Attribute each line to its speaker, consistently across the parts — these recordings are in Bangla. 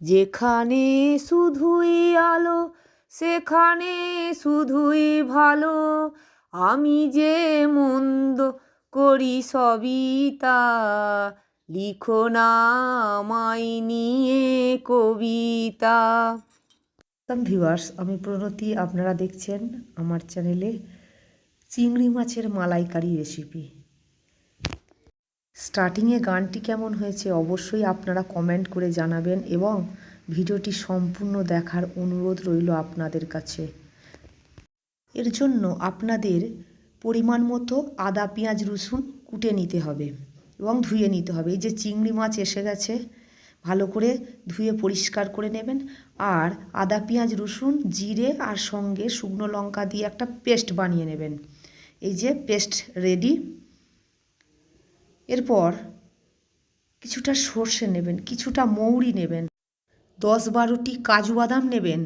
Speaker 1: যেখানে শুধুই আলো, সেখানে শুধুই ভালো। আমি যে মন্দ করি সবিতা লিখো না আমায় নিয়ে কবিতা। ভিউয়ার্স আমি প্রণতি, আপনারা দেখছেন আমার চ্যানেলে চিংড়ি মাছের মালাইকারি রেসিপি স্টার্টিংয়ে গানটি কেমন হয়েছে অবশ্যই আপনারা কমেন্ট করে জানাবেন এবং ভিডিওটি সম্পূর্ণ দেখার অনুরোধ রইল আপনাদের কাছে। এর জন্য আপনাদের পরিমাণ মতো আদা, পেঁয়াজ, রসুন কুটে নিতে হবে এবং ধুয়ে নিতে হবে। এই যে চিংড়ি মাছ এসে গেছে, ভালো করে ধুয়ে পরিষ্কার করে নেবেন। আর আদা, পেঁয়াজ, রসুন, জিরে আর সঙ্গে শুকনো লঙ্কা দিয়ে একটা পেস্ট বানিয়ে নেবেন। এই যে পেস্ট রেডি। এরপর কিছুটা সর্ষে নেবেন, কিছুটা মৌরি নেবেন, দশ বারোটি কাজু বাদাম নেবেন,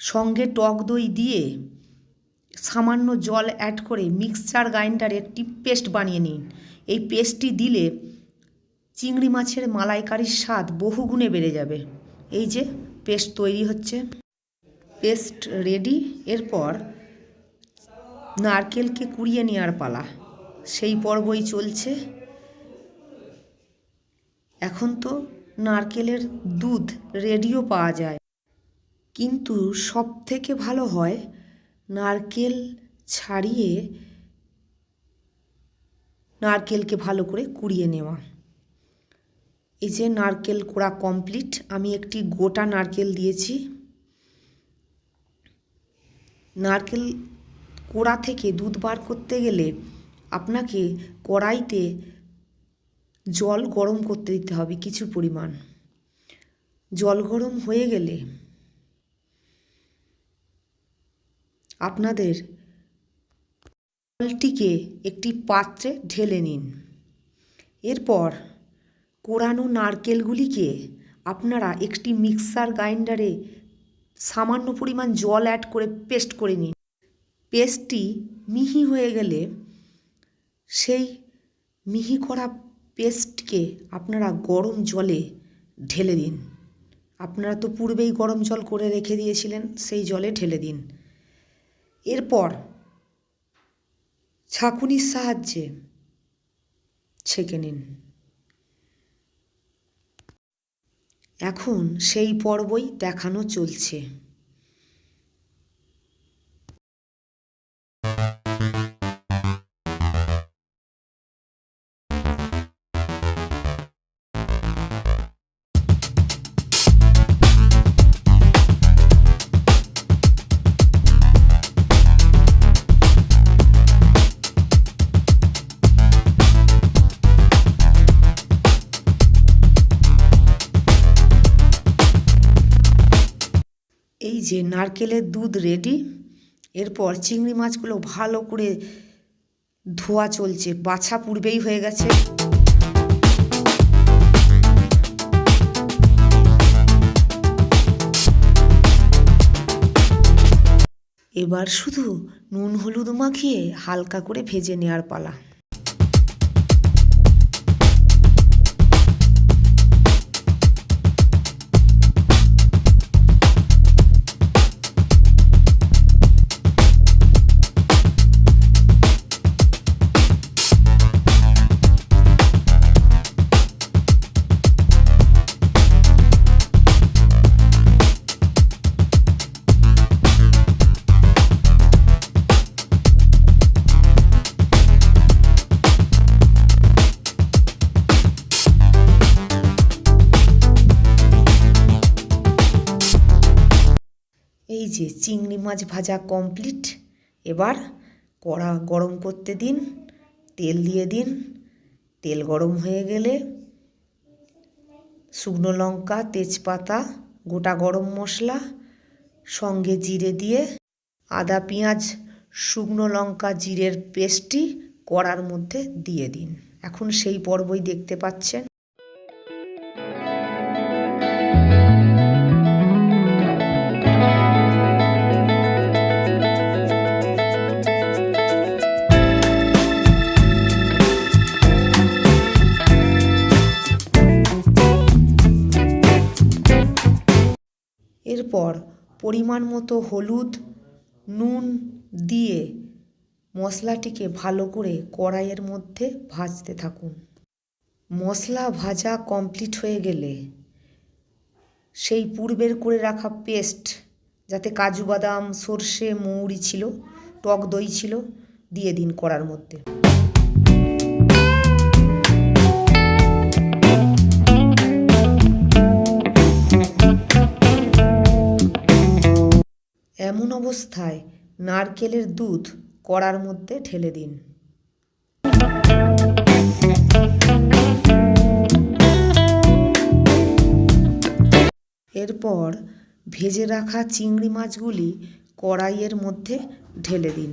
Speaker 1: সঙ্গে টক দই দিয়ে সামান্য জল অ্যাড করে মিক্সচার গ্রাইন্ডারে একটি পেস্ট বানিয়ে নিন। এই পেস্টটি দিলে চিংড়ি মাছের মালাইকারির স্বাদ বহুগুণে বেড়ে যাবে। এই যে পেস্ট তৈরি হচ্ছে পেস্ট রেডি এরপর নারকেলকে কুড়িয়ে নেওয়ার পালা। সেই পর্বই চলছে। এখন তো নারকেলের দুধ রেডিও পাওয়া যায়। কিন্তু সব থেকে ভালো হয় নারকেল ছাড়িয়ে নারকেলকে ভালো করে কুড়িয়ে নেওয়া। এই যে নারকেল কোড়া কমপ্লিট, আমি একটি গোটা নারকেল দিয়েছি। নারকেল কোড়া থেকে দুধ বার করতে গেলে আপনাকে কড়াইতে জল গরম করতে দিতে হবে কিছু পরিমাণ। জল গরম হয়ে গেলে আপনাদের জলটিকে একটি পাত্রে ঢেলে নিন। এরপর কোরানো নারকেলগুলিকে আপনারা একটি মিক্সার গ্রাইন্ডারে সামান্য পরিমাণ জল অ্যাড করে পেস্ট করে নিন। পেস্টটি মিহি হয়ে গেলে সেই মিহি করা পেস্টকে আপনারা গরম জলে ঢেলে দিন। আপনারা তো পূর্বেই গরম জল করে রেখে দিয়েছিলেন, সেই জলে ঢেলে দিন। এরপর ছাঁকুনির সাহায্যে ছেঁকে নিন। এখন সেই পর্বই দেখানো চলছে। এই যে নারকেলের দুধ রেডি এরপর চিংড়ি মাছগুলো ভালো করে ধোয়া চলছে, বাছা পূর্বেই হয়ে গেছে। এবার শুধু নুন হলুদ মাখিয়ে হালকা করে ভেজে নেওয়ার পালা। যে চিংড়ি মাছ ভাজা কমপ্লিট এবার কড়া গরম করতে দিন, তেল দিয়ে দিন, তেল গরম হয়ে গেলে শুকনো লঙ্কা, তেজপাতা, গোটা গরম মশলা, সঙ্গে জিরে দিয়ে আদা, পেঁয়াজ, শুকনো লঙ্কা, জিরের পেস্টটি কড়ার মধ্যে দিয়ে দিন। এখন সেই পর্বই দেখতে পাচ্ছেন। এরপর পরিমাণ মতো হলুদ, নুন দিয়ে মশলাটিকে ভালো করে কড়াইয়ের মধ্যে ভাজতে থাকুন। মশলা ভাজা কমপ্লিট হয়ে গেলে সেই পূর্বের করে রাখা পেস্ট, যাতে কাজু বাদাম, সর্ষে, মৌরি ছিল, টক দই ছিল, দিয়ে দিন কড়ার মধ্যে। অবস্থায় নারকেলের দুধ কড়ার মধ্যে ঢেলে দিন। এরপর ভেজে রাখা চিংড়ি মাছগুলি কড়াইয়ের মধ্যে ঢেলে দিন।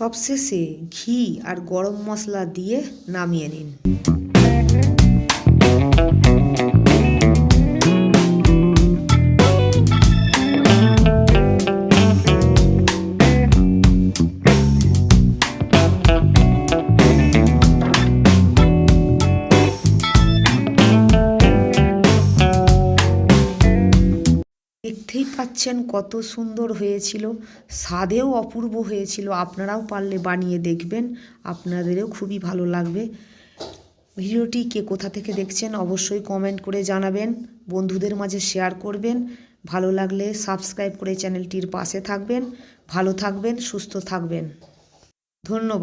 Speaker 1: সবশেষে ঘি আর গরম মশলা দিয়ে নামিয়ে নিন। দেখতেই পাচ্ছেন কত সুন্দর হয়েছিল। স্বাদেও অপূর্ব হয়েছিল। আপনারাও পারলে বানিয়ে দেখবেন। আপনাদেরও খুবই ভালো লাগবে। ভিডিওটি কে কোথা থেকে দেখছেন অবশ্যই কমেন্ট করে জানাবেন। বন্ধুদের মাঝে শেয়ার করবেন। ভালো লাগলে সাবস্ক্রাইব করে চ্যানেলটির পাশে থাকবেন। ভালো থাকবেন, সুস্থ থাকবেন। ধন্যবাদ।